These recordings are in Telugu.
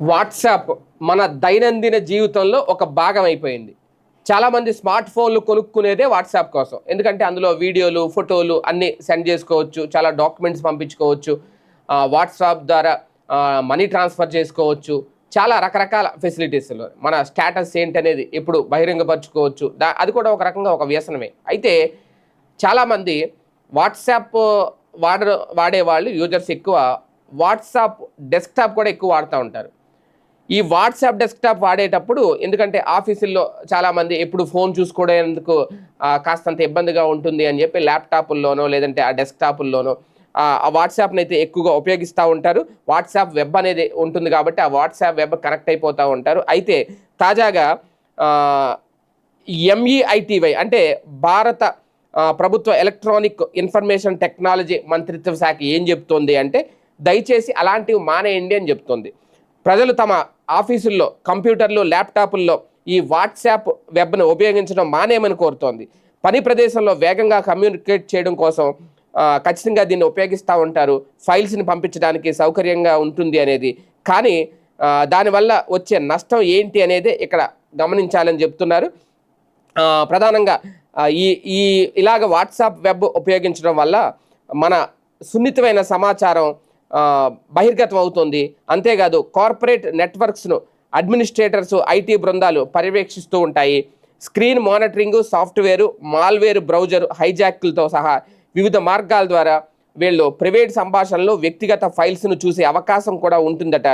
వాట్సాప్ మన దైనందిన జీవితంలో ఒక భాగం అయిపోయింది. చాలామంది స్మార్ట్ ఫోన్లు కొనుక్కునేదే వాట్సాప్ కోసం. ఎందుకంటే అందులో వీడియోలు ఫోటోలు అన్నీ సెండ్ చేసుకోవచ్చు చాలా డాక్యుమెంట్స్ పంపించుకోవచ్చు వాట్సాప్ ద్వారా మనీ ట్రాన్స్ఫర్ చేసుకోవచ్చు. చాలా రకరకాల ఫెసిలిటీస్లో మన స్టేటస్ ఏంటి అనేది ఇప్పుడు బహిరంగపరచుకోవచ్చు. దా అది కూడా ఒక రకంగా ఒక వ్యసనమే. అయితే చాలామంది వాట్సాప్ వాడ వాడేవాళ్ళు యూజర్స్ ఎక్కువ వాట్సాప్ డెస్క్టాప్ కూడా ఎక్కువ వాడుతూ ఉంటారు. ఈ వాట్సాప్ డెస్క్టాప్ వాడేటప్పుడు ఎందుకంటే ఆఫీసుల్లో చాలామంది ఎప్పుడు ఫోన్ చూసుకోవడానికి కాస్తంత ఇబ్బందిగా ఉంటుంది అని చెప్పి ల్యాప్టాపుల్లోనో లేదంటే ఆ డెస్క్టాపుల్లోనో ఆ ఆ వాట్సాప్ని అయితే ఎక్కువగా ఉపయోగిస్తూ ఉంటారు. వాట్సాప్ వెబ్ అనేది ఉంటుంది కాబట్టి ఆ వాట్సాప్ వెబ్ కనెక్ట్ అయిపోతూ ఉంటారు. అయితే తాజాగా ఎంఈఐటివై అంటే భారత ప్రభుత్వ ఎలక్ట్రానిక్ ఇన్ఫర్మేషన్ టెక్నాలజీ మంత్రిత్వ శాఖ ఏం చెప్తోంది అంటే దయచేసి అలాంటివి మానేయండి అని చెప్తుంది. ప్రజలు తమ ఆఫీసుల్లో కంప్యూటర్లు ల్యాప్టాపుల్లో ఈ వాట్సాప్ వెబ్ను ఉపయోగించడం మానేయమని కోరుతోంది. పని ప్రదేశంలో వేగంగా కమ్యూనికేట్ చేయడం కోసం ఖచ్చితంగా దీన్ని ఉపయోగిస్తూ ఉంటారు. ఫైల్స్ని పంపించడానికి సౌకర్యంగా ఉంటుంది అనేది. కానీ దానివల్ల వచ్చే నష్టం ఏంటి అనేది ఇక్కడ గమనించాలని చెప్తున్నారు. ప్రధానంగా ఈ ఈ ఇలాగ వాట్సాప్ వెబ్ ఉపయోగించడం వల్ల మన సున్నితమైన సమాచారం బహిర్గతం అవుతుంది అంతేకాదు కార్పొరేట్ నెట్వర్క్స్ను అడ్మినిస్ట్రేటర్స్ ఐటీ బృందాలు పర్యవేక్షిస్తూ ఉంటాయి. Screen monitoring software malware browser హైజాక్లతో సహా వివిధ మార్గాల ద్వారా వీళ్ళు ప్రైవేట్ సంభాషణలో వ్యక్తిగత ఫైల్స్ను చూసే అవకాశం కూడా ఉంటుందట.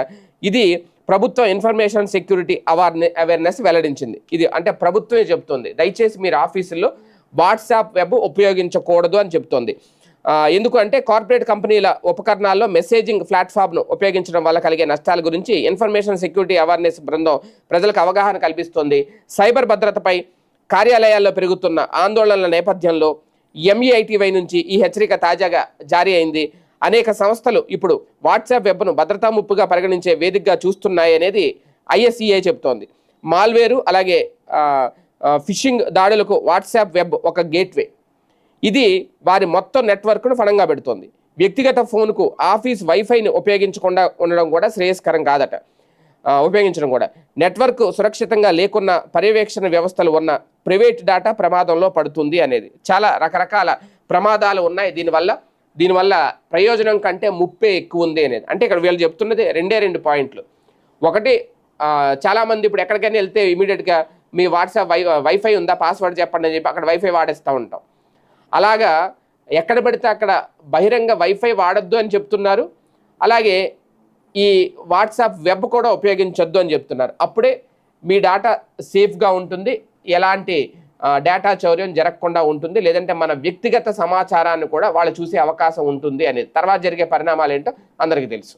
ఇది ప్రభుత్వం ఇన్ఫర్మేషన్ సెక్యూరిటీ అవార్నె అవేర్నెస్ వెల్లడించింది. ఇది అంటే ప్రభుత్వమే చెప్తుంది. దయచేసి మీరు ఆఫీసుల్లో వాట్సాప్ వెబ్ ఉపయోగించకూడదు అని చెప్తోంది. ఎందుకు అంటే కార్పొరేట్ కంపెనీల ఉపకరణాల్లో మెసేజింగ్ ప్లాట్ఫామ్ను ఉపయోగించడం వల్ల కలిగే నష్టాల గురించి ఇన్ఫర్మేషన్ సెక్యూరిటీ అవేర్నెస్ బృందం ప్రజలకు అవగాహన కల్పిస్తుంది. సైబర్ భద్రతపై కార్యాలయాల్లో పెరుగుతున్న ఆందోళనల నేపథ్యంలో ఎంఈఐటీవై నుంచి ఈ హెచ్చరిక తాజాగా జారీ అయింది. అనేక సంస్థలు ఇప్పుడు వాట్సాప్ వెబ్ను భద్రతా ముప్పుగా పరిగణించే వేదికగా చూస్తున్నాయి అనేది ఐఎస్ఈఏ చెబుతోంది. మాల్వేరు అలాగే ఫిషింగ్ దాడులకు వాట్సాప్ వెబ్ ఒక గేట్వే. ఇది వారి మొత్తం నెట్వర్క్ను ఫలంగా పెడుతోంది. వ్యక్తిగత ఫోన్కు ఆఫీస్ వైఫైని ఉపయోగించకుండా ఉండడం కూడా శ్రేయస్కరం కాదట. ఉపయోగించడం కూడా. నెట్వర్క్ సురక్షితంగా లేకున్న పర్యవేక్షణ వ్యవస్థలు ఉన్న ప్రైవేట్ డేటా ప్రమాదంలో పడుతుంది అనేది. చాలా రకరకాల ప్రమాదాలు ఉన్నాయి. దీనివల్ల దీనివల్ల ప్రయోజనం కంటే ముప్పే ఎక్కువ ఉంది అనేది. అంటే ఇక్కడ వీళ్ళు చెప్తున్నది రెండే రెండు పాయింట్లు. ఒకటి చాలామంది ఇప్పుడు ఎక్కడికైనా వెళ్తే ఇమీడియట్గా మీ వాట్సాప్ వై వైఫై ఉందా? పాస్వర్డ్ చెప్పండి అని చెప్పి అక్కడ వైఫై వాడేస్తూ ఉంటాం. అలాగా ఎక్కడ పడితే అక్కడ బహిరంగ వైఫై వాడొద్దు అని చెప్తున్నారు. అలాగే ఈ వాట్సాప్ వెబ్ కూడా ఉపయోగించొద్దు అని చెప్తున్నారు. అప్పుడే మీ డేటా సేఫ్గా ఉంటుంది. ఎలాంటి డేటా చౌర్యం జరగకుండా ఉంటుంది. లేదంటే మన వ్యక్తిగత సమాచారాన్ని కూడా వాళ్ళు చూసే అవకాశం ఉంటుంది అనేది తర్వాత జరిగే పరిణామాలు ఏంటో అందరికీ తెలుసు.